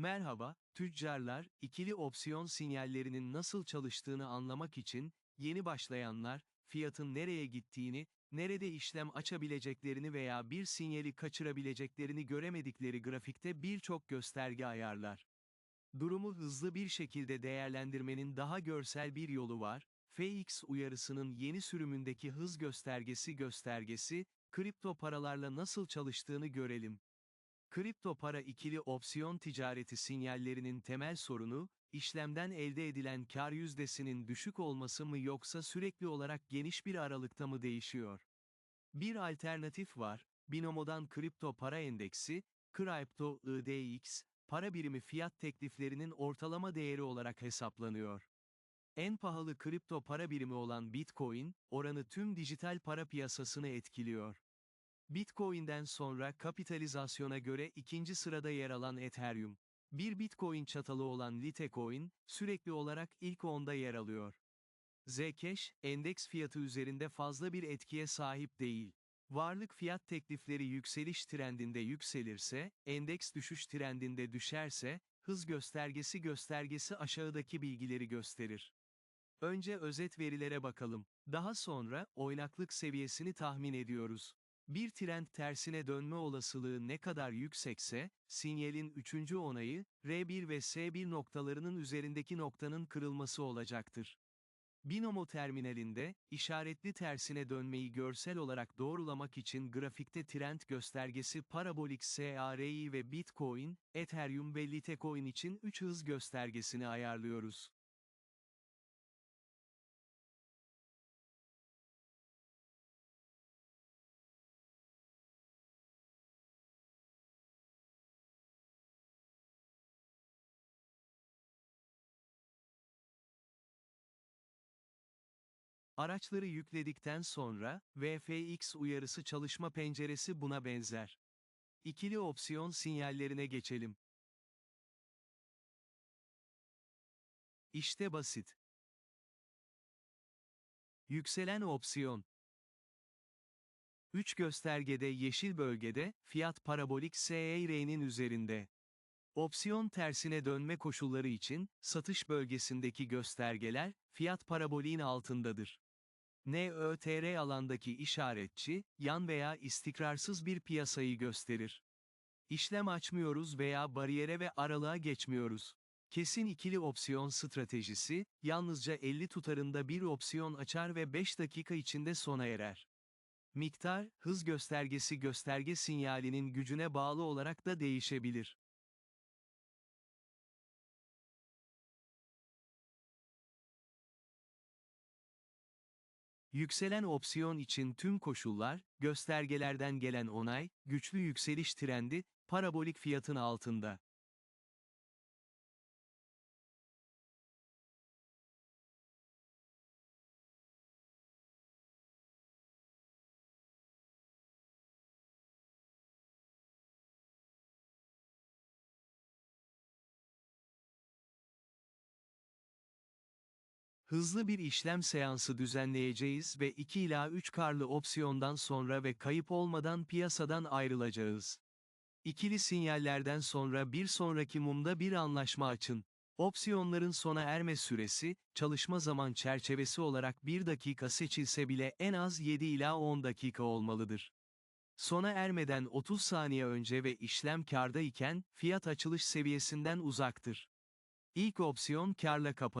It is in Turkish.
Merhaba, tüccarlar, ikili opsiyon sinyallerinin nasıl çalıştığını anlamak için, yeni başlayanlar, fiyatın nereye gittiğini, nerede işlem açabileceklerini veya bir sinyali kaçırabileceklerini göremedikleri grafikte birçok gösterge ayarlar. Durumu hızlı bir şekilde değerlendirmenin daha görsel bir yolu var, FX uyarısının yeni sürümündeki hız göstergesi göstergesi, kripto paralarla nasıl çalıştığını görelim. Kripto para ikili opsiyon ticareti sinyallerinin temel sorunu, işlemden elde edilen kar yüzdesinin düşük olması mı yoksa sürekli olarak geniş bir aralıkta mı değişiyor? Bir alternatif var, Binomo'dan kripto para endeksi, Crypto IDX, para birimi fiyat tekliflerinin ortalama değeri olarak hesaplanıyor. En pahalı kripto para birimi olan Bitcoin, oranı tüm dijital para piyasasını etkiliyor. Bitcoin'den sonra kapitalizasyona göre ikinci sırada yer alan Ethereum. Bir Bitcoin çatalı olan Litecoin, sürekli olarak ilk onda yer alıyor. Zcash, endeks fiyatı üzerinde fazla bir etkiye sahip değil. Varlık fiyat teklifleri yükseliş trendinde yükselirse, endeks düşüş trendinde düşerse, hız göstergesi göstergesi aşağıdaki bilgileri gösterir. Önce özet verilere bakalım. Daha sonra, oynaklık seviyesini tahmin ediyoruz. Bir trend tersine dönme olasılığı ne kadar yüksekse, sinyalin üçüncü onayı, R1 ve S1 noktalarının üzerindeki noktanın kırılması olacaktır. Binomo terminalinde, işaretli tersine dönmeyi görsel olarak doğrulamak için grafikte trend göstergesi parabolik SARI ve Bitcoin, Ethereum ve Litecoin için 3 hız göstergesini ayarlıyoruz. Araçları yükledikten sonra, VFX uyarısı çalışma penceresi buna benzer. İkili opsiyon sinyallerine geçelim. İşte basit. Yükselen opsiyon. 3 göstergede yeşil bölgede, fiyat parabolik SER'nin üzerinde. Opsiyon tersine dönme koşulları için, satış bölgesindeki göstergeler, fiyat paraboliğin altındadır. NÖTR alandaki işaretçi, yan veya istikrarsız bir piyasayı gösterir. İşlem açmıyoruz veya bariyere ve aralığa geçmiyoruz. Kesin ikili opsiyon stratejisi, yalnızca 50 tutarında bir opsiyon açar ve 5 dakika içinde sona erer. Miktar, hız göstergesi gösterge sinyalinin gücüne bağlı olarak da değişebilir. Yükselen opsiyon için tüm koşullar, göstergelerden gelen onay, güçlü yükseliş trendi, parabolik fiyatın altında. Hızlı bir işlem seansı düzenleyeceğiz ve 2 ila 3 karlı opsiyondan sonra ve kayıp olmadan piyasadan ayrılacağız. İkili sinyallerden sonra bir sonraki mumda bir anlaşma açın. Opsiyonların sona erme süresi, çalışma zaman çerçevesi olarak 1 dakika seçilse bile en az 7 ila 10 dakika olmalıdır. Sona ermeden 30 saniye önce ve işlem karda iken, fiyat açılış seviyesinden uzaktır. İlk opsiyon karla kapanır.